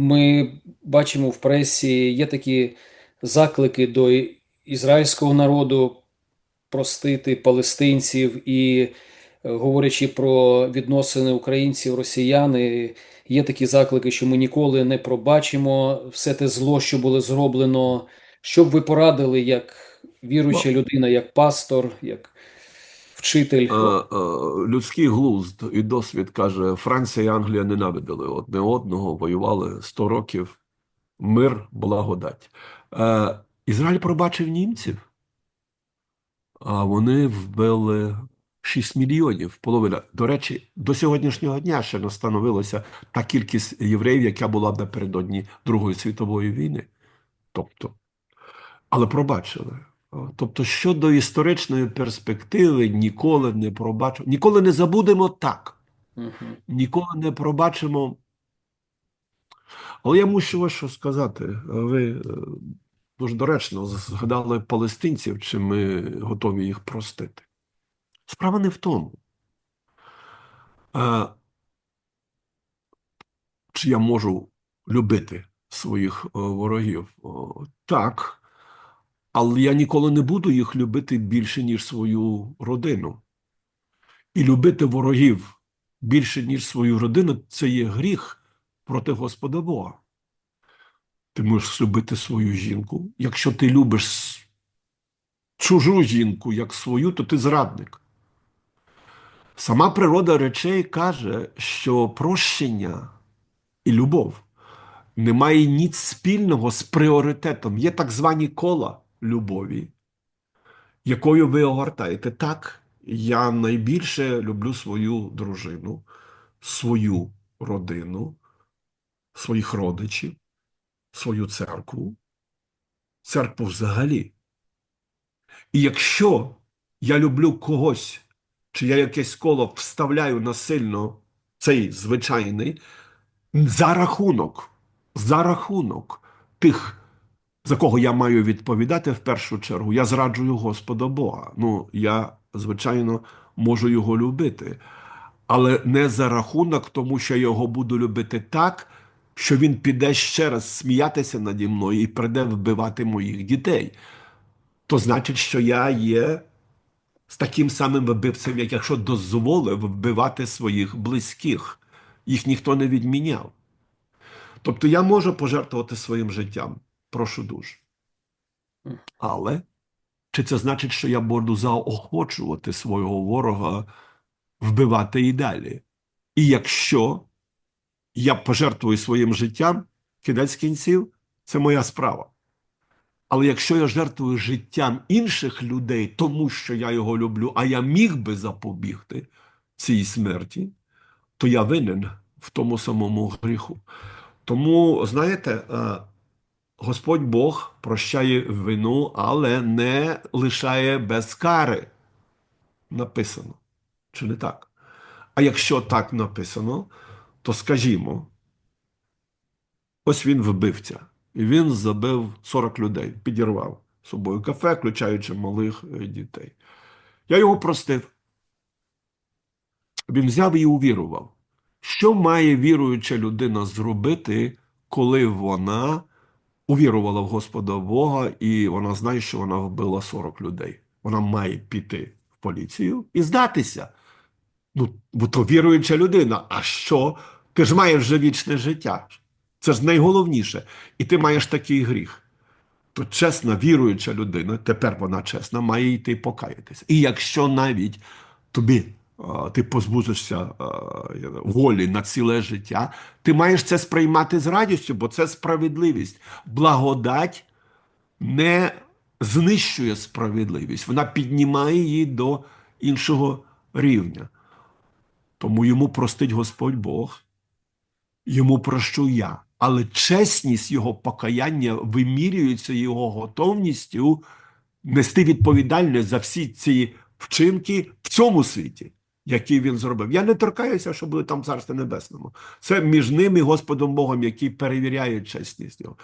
ми бачимо в пресі, є такі заклики до ізраїльського народу простити палестинців і е, говорячи про відносини українців, росіян, і є такі заклики, що ми ніколи не пробачимо все те зло, що було зроблено. Що б ви порадили як віруюча людина, як пастор, як вчитель? Е, е, Людський глузд і досвід каже, Франція і Англія ненавидили одне одного, воювали 100 років. Мир, благодать. Е, Ізраїль пробачив німців, а вони вбили 6 мільйонів, половина. До речі, до сьогоднішнього дня ще не встановилася та кількість євреїв, яка була напередодні Другої світової війни. Тобто, але пробачили. Тобто, щодо історичної перспективи, ніколи не пробачимо, ніколи не забудемо так, ніколи не пробачимо. Але я мушу ось що сказати. Ви е, дуже доречно згадали палестинців, чи ми готові їх простити. Справа не в тому. Е, Чи я можу любити своїх е, ворогів? Так. Але я ніколи не буду їх любити більше, ніж свою родину. І любити ворогів більше, ніж свою родину, це є гріх проти Господа Бога. Ти можеш любити свою жінку. Якщо ти любиш чужу жінку як свою, то ти зрадник. Сама природа речей каже, що прощення і любов не має ніц спільного з пріоритетом. Є так звані кола любові, якою ви огортаєте. Так, я найбільше люблю свою дружину, свою родину, своїх родичів, свою церкву, церкву взагалі. І якщо я люблю когось, чи я якесь коло вставляю насильно цей звичайний, за рахунок, за рахунок тих, за кого я маю відповідати в першу чергу, я зраджую Господа Бога. Ну, я, звичайно, можу його любити, але не за рахунок, тому що я його буду любити так, що він піде ще раз сміятися наді мною і прийде вбивати моїх дітей. То значить, що я є з таким самим вбивцем, як якщо дозволив вбивати своїх близьких. Їх ніхто не відміняв. Тобто я можу пожертвувати своїм життям. Прошу дуже. Але чи це значить, що я буду заохочувати свого ворога вбивати і далі? І якщо я пожертвую своїм життям, кінець кінців, це моя справа. Але якщо я жертвую життям інших людей, тому що я його люблю, а я міг би запобігти цій смерті, то я винен в тому самому гріху. Тому, знаєте, е, Господь Бог прощає вину, але не лишає без кари. Написано. Чи не так? А якщо так написано, то скажімо, ось він вбивця, і він забив 40 людей, підірвав собою кафе, включаючи малих е, дітей. Я його простив. Він взяв і увірував. Що має віруюча людина зробити, коли вона увірувала в Господа Бога, і вона знає, що вона вбила 40 людей? Вона має піти в поліцію і здатися. Ну, бо то віруюча людина. А що? Ти ж маєш вже вічне життя. Це ж найголовніше. І ти маєш такий гріх. То чесна, віруюча людина, тепер вона чесна, має йти покаятися. І якщо навіть тобі ти позбудешся волі на ціле життя, ти маєш це сприймати з радістю, бо це справедливість. Благодать не знищує справедливість, вона піднімає її до іншого рівня. Тому йому простить Господь Бог, йому прощу я. Але чесність його покаяння вимірюється його готовністю нести відповідальність за всі ці вчинки в цьому світі, які він зробив. Я не торкаюся, що були там в Царстві Небесному. Це між ним і Господом Богом, який перевіряє чесність його.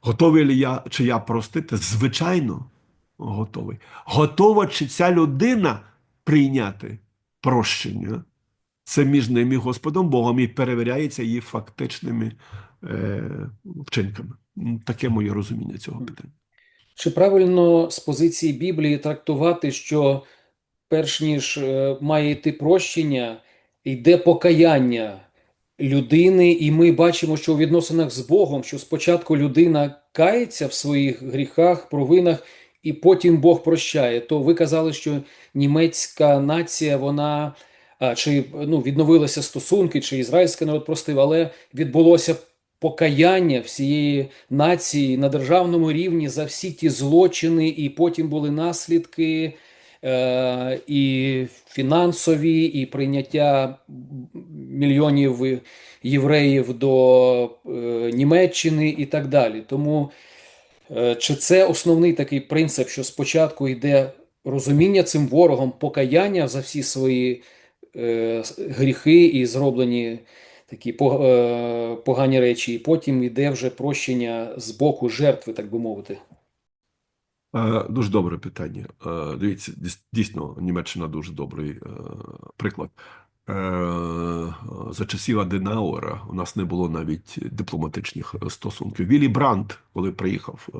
Готовий ли я чи я простити? Звичайно, готовий. Готова чи ця людина прийняти прощення? Це між ним і Господом Богом і перевіряється її фактичними е, вчинками. Таке моє розуміння цього питання. Чи правильно з позиції Біблії трактувати, що перш ніж е, має йти прощення, йде покаяння людини, і ми бачимо, що у відносинах з Богом, що спочатку людина кається в своїх гріхах, провинах, і потім Бог прощає. То ви казали, що німецька нація, вона чи ну, відновилися стосунки, чи ізраїльський народ простив, але відбулося покаяння всієї нації на державному рівні за всі ті злочини, і потім були наслідки і фінансові, і прийняття мільйонів євреїв до е, Німеччини і так далі. Тому е, чи це основний такий принцип, що спочатку йде розуміння цим ворогом, покаяння за всі свої е, гріхи і зроблені такі е, погані речі, і потім йде вже прощення з боку жертви, так би мовити. Дуже добре питання. Дивіться, дійсно, Німеччина дуже добрий е, приклад. Е, За часів Аденауера у нас не було навіть дипломатичних стосунків. Віллі Брандт, коли приїхав е,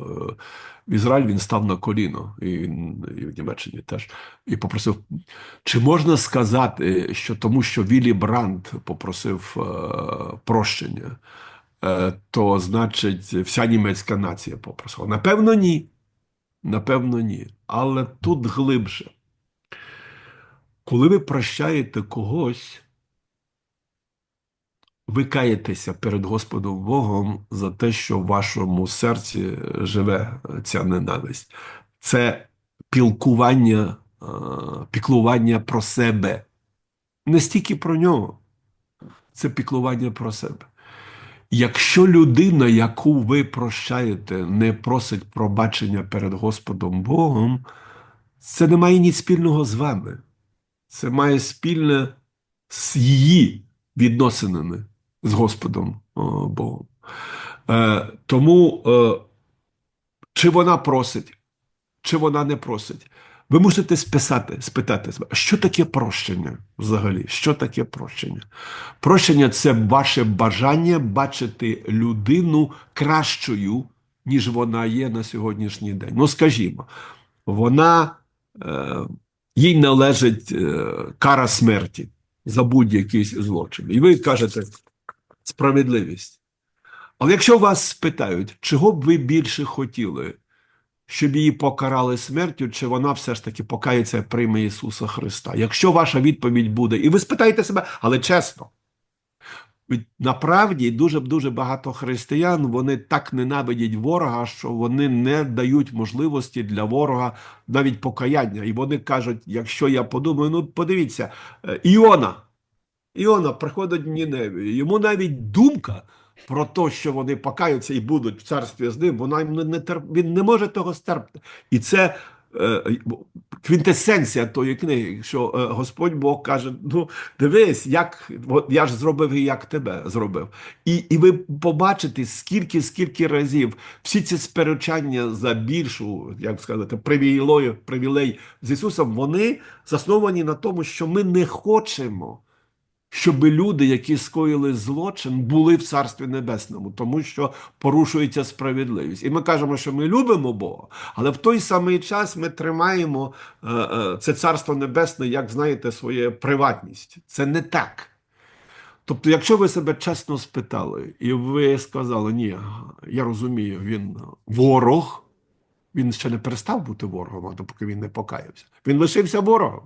в Ізраїль, він став на коліно, і, і в Німеччині теж, і попросив, чи можна сказати, що тому, що Віллі Брандт попросив прощення, то значить вся німецька нація попросила? Напевно, ні. Напевно, ні. Але тут глибше. Коли ви прощаєте когось, ви каєтеся перед Господом Богом за те, що в вашому серці живе ця ненависть. Це пілкування, е, піклування про себе. Не стільки про нього, це піклування про себе. Якщо людина, яку ви прощаєте, не просить пробачення перед Господом Богом, це не має ні спільного з вами. Це має спільне з її відносинами з Господом Богом. Е, тому е, чи вона просить, чи вона не просить, ви мусите списати, спитати себе, що таке прощення взагалі? Що таке прощення? Прощення це ваше бажання бачити людину кращою, ніж вона є на сьогоднішній день. Ну, скажімо, вона е, їй належить е, кара смерті за будь-який злочин. І ви кажете справедливість. Але якщо вас спитають, чого б ви більше хотіли, щоб її покарали смертю, чи вона все ж таки покається прийме Ісуса Христа? Якщо ваша відповідь буде, і ви спитаєте себе, але чесно, направді дуже дуже багато християн вони так ненавидять ворога, що вони не дають можливості для ворога навіть покаяння. І вони кажуть: якщо я подумаю, ну подивіться, е, Іона, Іона приходить в Ніневію, йому навіть думка про те, що вони покаються і будуть в царстві з ним, вона йому не терп... він не може того стерпти. І це е, квінтесенція тої книги, що е, Господь Бог каже: ну дивись, як я ж зробив і як тебе зробив. І, і ви побачите, скільки, скільки разів всі ці сперечання за більшу, як сказати, привілею, привілей з Ісусом, вони засновані на тому, що ми не хочемо щоб люди, які скоїли злочин, були в Царстві Небесному, тому що порушується справедливість. І ми кажемо, що ми любимо Бога, але в той самий час ми тримаємо е, е, це Царство Небесне, як знаєте, своє приватність. Це не так. Тобто, якщо ви себе чесно спитали, і ви сказали, ні, я розумію, він ворог, він ще не перестав бути ворогом, а допоки він не покаявся. Він лишився ворогом.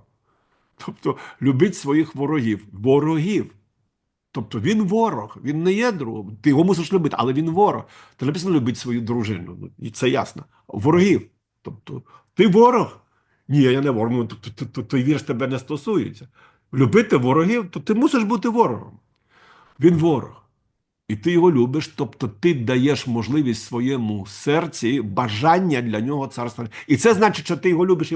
Тобто любить своїх ворогів. Ворогів. Тобто він ворог, він не є другом. Ти його мусиш любити, але він ворог. Ти написано любить свою дружину. Ну, і це ясно. Ворогів. Тобто, ти ворог? Ні, я не ворог. Ну, то, то, то, той вірш тебе не стосується. Любити ворогів, то ти мусиш бути ворогом. Він ворог. І ти його любиш, тобто ти даєш можливість своєму серці бажання для нього царства. І це значить, що ти його любиш,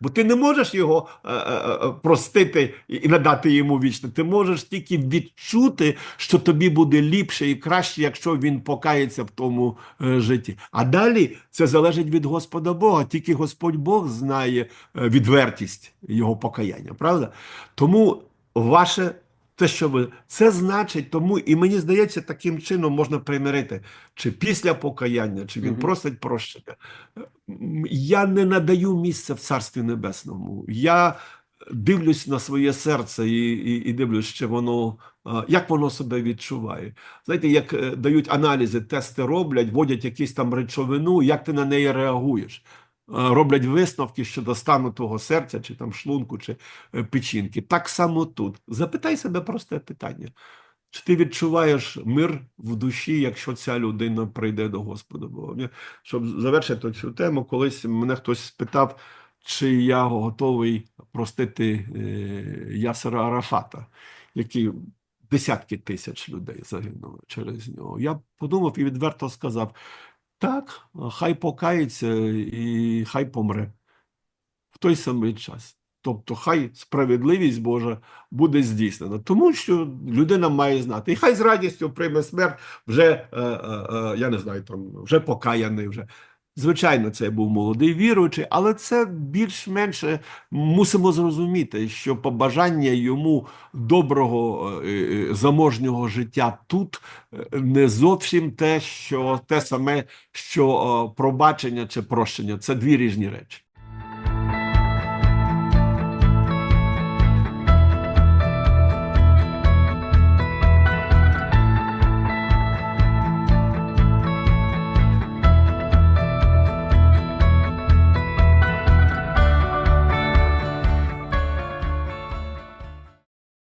бо ти не можеш його е, е, е, простити і надати йому вічне. Ти можеш тільки відчути, що тобі буде ліпше і краще, якщо він покається в тому житті. А далі це залежить від Господа Бога. Тільки Господь Бог знає відвертість його покаяння, правда? Тому ваше Те, що ви це значить, тому і мені здається, таким чином можна примирити, чи після покаяння, чи він просить прощення. Я не надаю місця в Царстві Небесному. Я дивлюсь на своє серце і, і, і дивлюсь, чи воно як воно себе відчуває. Знаєте, як е, дають аналізи, тести роблять, вводять якісь там речовину, як ти на неї реагуєш. Е, Роблять висновки щодо стану твого серця, чи там шлунку, чи е, печінки. Так само тут. Запитай себе просте питання. Чи ти відчуваєш мир в душі, якщо ця людина прийде до Господа Бога? Щоб завершити цю тему, колись мене хтось спитав, чи я готовий простити е, Ясера Арафата, який десятки тисяч людей загинули через нього. Я подумав і відверто сказав: так, хай покається і хай помре в той самий час. Тобто, хай справедливість Божа буде здійснена, тому що людина має знати. І хай з радістю прийме смерть вже, е, е, е, я не знаю, там вже покаяний. Вже. Звичайно, це був молодий віруючий, але це більш-менше мусимо зрозуміти, що побажання йому доброго е, е, заможнього життя тут е, не зовсім те, що те саме, що пробачення чи прощення. Це дві різні речі.